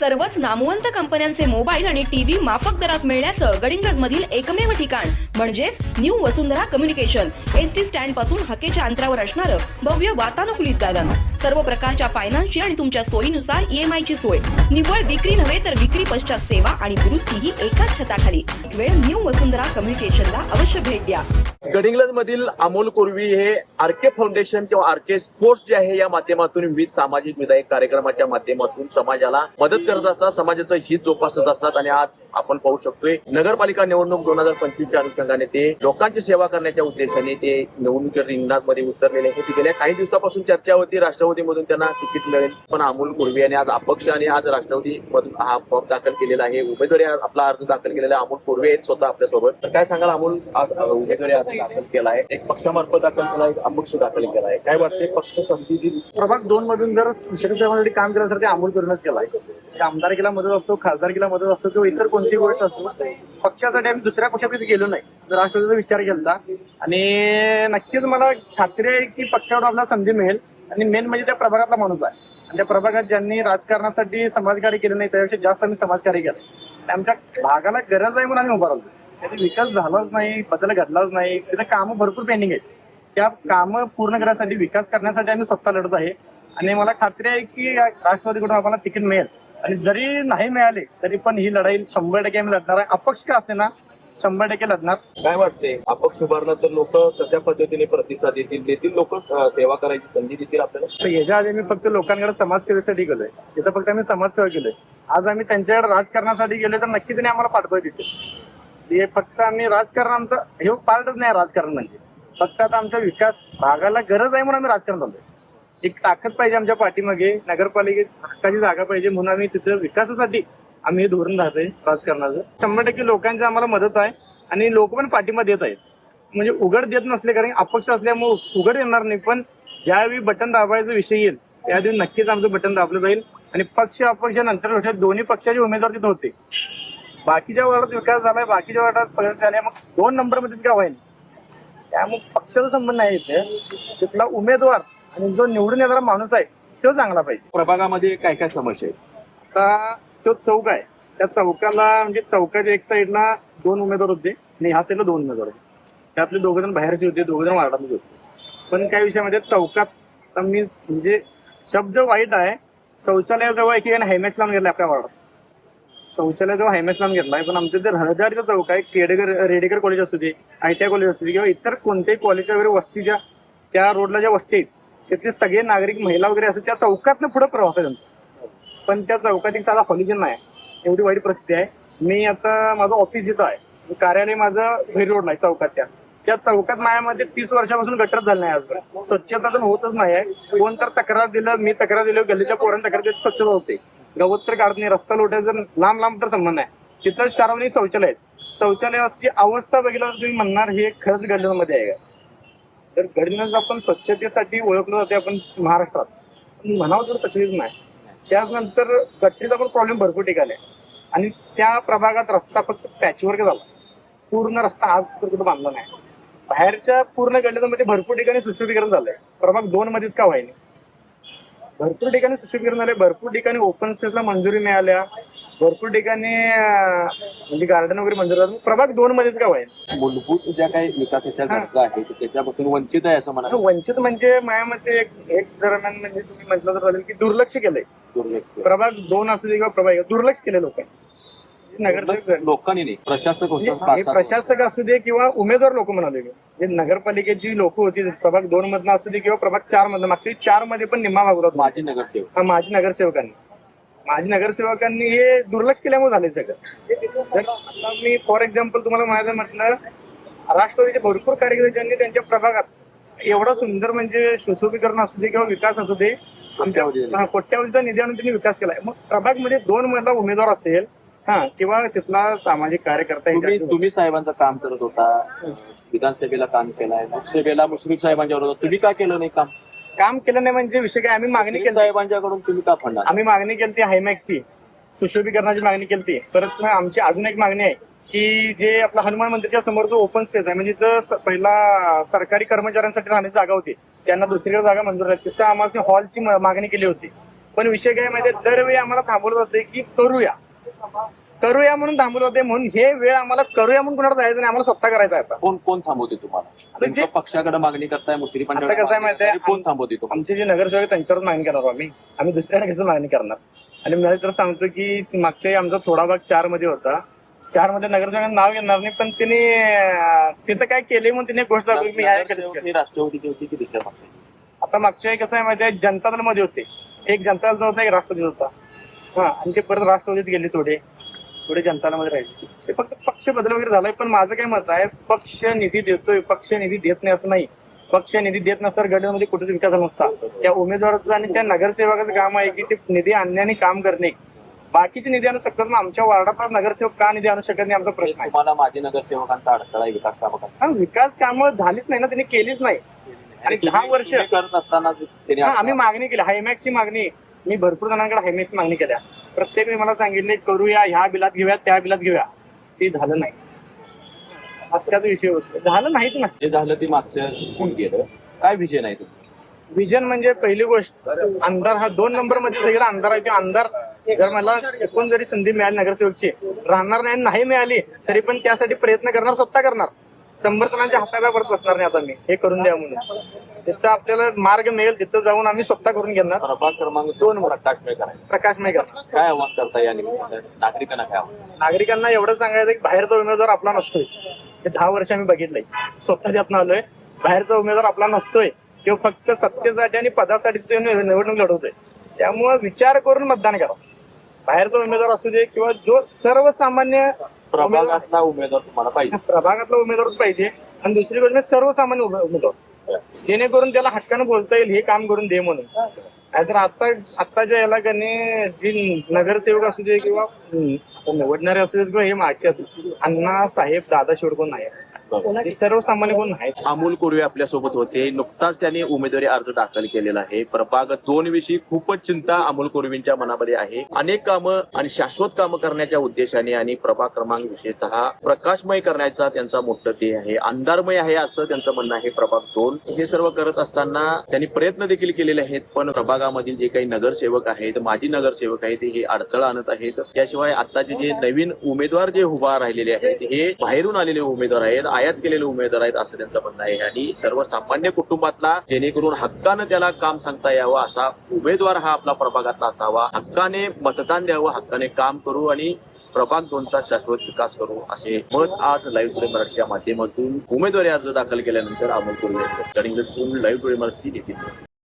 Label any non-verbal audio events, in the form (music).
सर्वच नामवंत कंपन्यांचे मोबाईल आणि टीव्ही माफक दरात मिळण्याचं गडिंगज मधील एकमेव ठिकाण म्हणजेच new Vasundhara communication. S T स्टँडपासून हकेच्या अंतरावर असणारं भव्य वातानुकूलित दालन सर्व प्रकारच्या फायनान्सची आणि तुमच्या सोयीनुसार ईएमआय ची सोय. निव्वळ विक्री नव्हे तर विक्री पश्चात सेवा आणि दुरुस्ती ही एकाच छताखाली. वेळ न्यू वसुंधरा कम्युनिकेशनला अवश्य भेट द्या. गडिंग्लज मधील अमोल कोरवी हे आरके फाउंडेशन किंवा आरके स्पोर्ट्स जे आहे या माध्यमातून विविध सामाजिक विधायक कार्यक्रमाच्या माध्यमातून समाजाला मदत करत असतात. समाजाचं हित जोपासत असतात आणि आज आपण पाहू शकतोय नगरपालिका निवडणूक दोन हजार पंचवीसच्या अनुषंगाने ते लोकांची सेवा करण्याच्या उद्देशाने ते निवडणुकीच्या रिंगणात मध्ये उतरलेले हे गेल्या काही दिवसापासून चर्चा होती राष्ट्रवादीमधून त्यांना तिकीट मिळेल. पण अमोल कुर्वी यांनी आज अपक्ष आणि आज राष्ट्रवादी मधून हा फॉर्म दाखल केलेला आहे. उमेदवारी आपला अर्ज दाखल केलेला आहे. अमोल कुर्वे आहेत स्वतः आपल्यासोबत तर काय सांगाल अमोल? आज उमेदवारी अर्ज दाखल केला आहे. एक पक्षामार्फत दाखल केला आहे. एक अपक्ष दाखल केला आहे. काय वाटते पक्ष समिती प्रभाग दोन मधून जर शिक्षणासाठी काम केलं तर ते अमोल करूनच केला आहे. म्हणजे आमदारकीला मदत असतो खासदारकीला मदत असतो किंवा इतर कोणतीही गोष्ट असतो पक्षासाठी आम्ही दुसऱ्या पक्षात कधी गेलो नाही. तर राष्ट्रवादीचा विचार केला. आणि नक्कीच मला खात्री आहे की पक्षावर आपल्याला संधी मिळेल. आणि मेन म्हणजे त्या प्रभागातला माणूस आहे. आणि त्या प्रभागात ज्यांनी राजकारणासाठी समाजकार्य केलं नाही त्यापेक्षा जास्त आम्ही समाजकार्य केलं आमच्या भागाला गरज आहे म्हणून आम्ही उभा राहिलो त्याचा विकास झालाच नाही बदल घडलाच नाही. तिथे कामं भरपूर पेंडिंग आहेत. त्या कामं पूर्ण करण्यासाठी विकास करण्यासाठी आम्ही सत्ता लढत आहे. आणि मला खात्री आहे की राष्ट्रवादीकडून आम्हाला तिकीट मिळेल. आणि जरी नाही मिळाले तरी पण ही लढाई शंभर टक्के आम्ही लढणार आहे. अपक्ष का असे ना शंभर टक्के लढणार. काय वाटते? अपक्ष उभारला तर लोक कशा पद्धतीने प्रतिसाद देतील देतील लोक सेवा करायची संधी देतील आपल्याला? याच्या आधी मी फक्त लोकांकडे समाजसेवेसाठी गेलोय. तिथं फक्त आम्ही समाजसेवा केलोय. आज आम्ही त्यांच्याकडे राजकारणासाठी गेलो तर नक्की त्यांनी आम्हाला पाठवत तिथे हे फक्त आम्ही राजकारण आमचं हे पार्टच नाही राजकारण म्हणजे. फक्त आता आमचा विकास भागाला गरज आहे म्हणून आम्ही राजकारण चाललोय. एक ताकद पाहिजे आमच्या पाठीमागे नगरपालिकेत हक्काची जागा पाहिजे म्हणून आम्ही तिथं विकासासाठी आम्ही हे धोरण राहतोय राजकारणाचं. शंभर टक्के लोकांची आम्हाला मदत आहे आणि लोक पण पाठिंबा देत आहेत. म्हणजे उघड देत नसले कारण अपक्ष असल्यामुळे उघड येणार नाही पण ज्यावेळी बटन दाबायचा विषय येईल त्यावेळी नक्कीच आमचं बटन दाबलं जाईल. आणि पक्ष अपक्ष नंतर वर्षात दोन्ही पक्षाचे उमेदवार तिथे होते. बाकीच्या वार्डात विकास झालाय बाकीच्या वार्डात प्रगती झाली मग दोन नंबर मध्येच गाव आहे. त्यामुळे पक्षाचा संबंध नाही इथे. तिथला उमेदवार आणि जो निवडून येणारा माणूस आहे तो चांगला पाहिजे. प्रभागामध्ये काय काय समस्या आहेत? आता तो चौक आहे. त्या चौकाला म्हणजे चौकाच्या एक साईडला दोन उमेदवार होते आणि ह्या साईडला दोन उमेदवार होते. त्यातले दोघ जण बाहेरचे होते दोघ जण वार्डातले होते. पण काही विषयामध्ये म्हणजे चौकात मी म्हणजे शब्द वाईट आहे. शौचालयाजवळ एक हायमॅक्स लावून गेला आपल्या वार्डात. शौचालयाजवळ हायमॅक्स लावून घेतलाय पण आमच्या ते रहदारीचा चौक आहे. केडेकर रेडेकर कॉलेज असू दे आय टी आय कॉलेज असू दे किंवा इतर कोणत्याही कॉलेजच्या वगैरे वस्तीच्या त्या रोडला ज्या वस्ती आहेत तिथले सगळे नागरिक महिला वगैरे असतात त्या चौकातनं पुढे प्रवास आहे त्यांचा. पण त्या चौकात एक साधा हॉलिजन नाही. एवढी वाईट परिस्थिती आहे. मी आता माझं ऑफिस इथं आहे. कार्यालय माझं घरी रोड नाही चौकात त्या. त्या चौकात मायामध्ये तीस वर्षापासून गटर झालं नाही आजपर्यंत. स्वच्छता तर होतच नाही आहे. कोण तर तक्रार दिलं मी तक्रार दिली गल्लीच्या पोरांनी तक्रार दिली स्वच्छता होते. गवत तर काढत नाही रस्ता लोटायचा जर लांब लांब तर संबंध आहे तिथं सार्वजनिक शौचालय आहेत. शौचालयाची अवस्था बघितलं तर तुम्ही म्हणणार हे खरंच गडल्यामध्ये आहे. का तर गडल्याचं आपण स्वच्छतेसाठी ओळखलं जाते आपण महाराष्ट्रात. म्हणावं तर स्वच्छतेच नाही. त्यानंतर गटरीचा पण प्रॉब्लेम भरपूर ठिकाणी आहे. आणि त्या प्रभागात रस्ता फक्त पॅचवर्क झाला. पूर्ण रस्ता आज कुठं बांधला नाही. बाहेरच्या पूर्ण गडल्यामध्ये भरपूर ठिकाणी सुशोभीकरण झालंय. प्रभाग दोन मध्येच का व्हायनी भरपूर ठिकाणी सुशोभीकरण झालंय. भरपूर ठिकाणी ओपन स्पेसला मंजुरी मिळाल्या. भरपूर ठिकाणी म्हणजे गार्डन वगैरे मंजूर झालं. प्रभाग दोन मध्येच का व्हायला मूलभूत ज्या काही विकासाच्या. गरजा आहेत त्याच्यापासून वंचित आहे असं म्हणा वंचित म्हणजे माझ्या मते एक एक दरम्यान म्हणजे तुम्ही म्हटलं तर चालेल की दुर्लक्ष केलंय. प्रभाग दोन असू दे किंवा प्रभाग दुर्लक्ष केले लोक नगरसेवक लोकांनी नाही. प्रशासक म्हणजे होतं हे प्रशासक. असू दे किंवा उमेदवार लोक म्हणाले जे नगरपालिकेची लोक होती प्रभाग दोन मधनं असू दे किंवा प्रभाग चार मधनं मागच्या चारमध्ये पण निम्मा भाग होता. माजी नगरसेवक. हा, माजी नगरसेवकांनी. माजी नगरसेवकांनी हे दुर्लक्ष केल्यामुळे झाले सगळं. जर आता मी फॉर एक्झाम्पल तुम्हाला म्हणायचं म्हटलं राष्ट्रवादीचे भरपूर कार्यकर्त्यांनी त्यांच्या प्रभागात एवढा सुंदर म्हणजे सुशोभीकरण असू दे किंवा विकास असू दे आमच्या कोट्यावधी. हा, कोट्यावधीचा निधी आणून त्यांनी विकास केलाय. मग प्रभागमध्ये दोन मधला उमेदवार असेल हा किंवा तिथला सामाजिक कार्यकर्ता तुम्ही साहेबांचं काम करत होता विधानसभेला काम केलंय लोकसभेला मुश्रीफ साहेबांच्या विरोधात तुम्ही का केलं नाही काम? काम केलं नाही म्हणजे विषय काय? आम्ही मागणी मुश्रीफ केली साहेबांच्याकडून तुम्ही का फंडा आम्ही मागणी केली ती हायमॅक्सची सुशोभीकरणाची मागणी केली ती परत मग आमची अजून एक मागणी आहे. की जे आपलं हनुमान मंदिरच्या समोर जो ओपन स्पेस आहे म्हणजे इथं पहिला सरकारी कर्मचाऱ्यांसाठी राहण्याची जागा होती. त्यांना दुसरीकडे जागा मंजूर आहे तिथं आम्हाला हॉलची मागणी केली होती. पण विषय काय माहितीये दरवेळी आम्हाला थांबवलं जाते की करूया. करूया म्हणून थांबवलं जाते म्हणून हे वेळ आम्हाला करूया म्हणून कुणाला जायचं नाही. आम्हाला स्वतः करायचं आता. कोण कोण थांबवते तुम्हाला? जे- नेमकं पक्षाकडे मागणी करताय मुश्रीफ आता कसं आहे माहितीये, कोण थांबवते आमचे जे नगरसेवक त्यांच्यावर मागणी करणार आम्ही. आम्ही दुसऱ्याकडे कसं मागणी करणार? आणि मला तर सांगतो की मागच्या आमचा थोडा भाग चारमध्ये होता. चारमध्ये नगरसेवकांना नाव घेणार नाही पण तिने तिथं काय केले म्हणून तिने घोषणा करून मी ह्या नगरसेवक केलं. राष्ट्रवादीची होती की दुसऱ्या पक्षाची आता मागच्या वेळी कसं आहे माहिती आहे जनता दलमध्ये होते. एक जनता दलचा होता एक राष्ट्रवादी होता. हा आणि ते परत राष्ट्रवादीत गेले थोडे. थोडे जनता दलामध्ये राहिले. ते फक्त पक्ष बदल वगैरे झालाय पण माझं काय मत आहे पक्ष निधी देतोय पक्ष निधी देत नाही असं नाही. पक्ष निधी देत नसर गडमध्ये कुठेच विकास नसता. त्या उमेदवाराचं आणि त्या नगरसेवकाचं काम आहे की ते निधी आणण्याने काम करणे. बाकीचे निधी आणू शकतात मग आमच्या वार्डातला नगरसेवक का निधी आणू शकत नाही? आमचा प्रश्न आहे. तुम्हाला माझे नगरसेवकांचा अडथळा आहे विकास कामं करताना. कारण विकास कामं झालीच नाही ना त्यांनी केलीच नाही. आणि दहा तुम्ही- वर्ष- तुम्ही करत असताना त्यांनी हा आम्ही मागणी केली. हायमॅक्सची मागणी. मी भरपूर जणांकडे हायमॅक्सची मागणी केल्या. प्रत्येकाने मला सांगितले करूया ह्या बिलात घेऊया त्या बिलात घेऊया. ते झालं नाही. असल्याचा विषय होतो झालं नाहीच ना. जे झालं ते मागचं कोण केलं काय विजय नाही तुमचं? विजन म्हणजे पहिली गोष्ट आमदार हा दोन नंबरमध्ये सगळं आमदार आहे. ते आमदार जर मला एकूण जरी संधी मिळाली नगरसेवकची राहणार नाही नाही मिळाली तरी पण त्यासाठी प्रयत्न करणार स्वतः करणार. शंभर जणांच्या हाताव्या परत बसणार नाही आता मी. हे करून द्या म्हणून. जिथं आपल्याला मार्ग मिळेल तिथं जाऊन आम्ही स्वतः करून घेणार. प्रभाग क्रमांक दोन प्रकाश प्रकाश मेघर काय आव्हान करता या निमित्तानं? नागरिकांना काय आव्हान? नागरिकांना एवढं सांगायचं की बाहेरचा उमेदवार आपला नसतोय. हे दहा वर्ष आम्ही बघितलंय. स्वतः त्यातनं आलोय. बाहेरचा उमेदवार आपला नसतोय. किंवा फक्त सत्तेसाठी आणि पदासाठी तो निवडणूक लढवतोय. त्यामुळे विचार करून मतदान करा. बाहेरचा उमेदवार असू दे किंवा जो सर्वसामान्य प्रभागातला उमेदवार तुम्हाला पाहिजे. (laughs) प्रभागातला उमेदवारच पाहिजे. आणि दुसरी गोष्ट म्हणजे सर्वसामान्य उमे- उमेदवार. जेणेकरून त्याला हक्कानं बोलता येईल हे काम करून दे म्हणून. नाहीतर आता आत्ताच्या याला कने जी नगरसेवक असू दे किंवा हम्म, निवडणारे असू देत किंवा हे मागचे असू दे, अण्णा साहेब दादा शेवड कोण नाही? हे सर्वसामान्य कोण नाही अमोल कोरवे आपल्यासोबत होते. नुकताच त्यांनी उमेदवारी अर्ज दाखल केलेला आहे. प्रभाग दोन विषयी खूपच चिंता अमोल कोरवेंच्या मनामध्ये आहे. अनेक कामं आणि शाश्वत कामं करण्याच्या उद्देशाने आणि प्रभाग क्रमांक विशेषतः प्रकाशमय करण्याचा त्यांचा मोठं ध्येय आहे. अंधारमय आहे असं त्यांचं म्हणणं आहे प्रभाग दोन. हे सर्व करत असताना त्यांनी प्रयत्न देखील केलेले आहेत पण प्रभागामधील जे काही नगरसेवक आहेत माजी नगरसेवक आहेत हे अडथळा आणत आहेत. त्याशिवाय आताचे जे नवीन उमेदवार जे उभा राहिलेले आहेत हे बाहेरून आलेले उमेदवार आहेत. आयात केलेले उमेदवार आहेत असं त्यांचं म्हणणं आहे आणि सर्वसामान्य कुटुंबातला जेणेकरून हक्कानं त्याला काम सांगता यावं असा उमेदवार हा आपला प्रभागातला असावा हक्काने मतदान द्यावं हक्काने काम करू आणि प्रभाग दोनचा शाश्वत विकास करू असे मत आज लाईव्ह टुडे मराठीच्या माध्यमातून उमेदवारी अर्ज दाखल केल्यानंतर अमोल कुर्वे यांनी. लाईव्ह टुडे मराठी देखील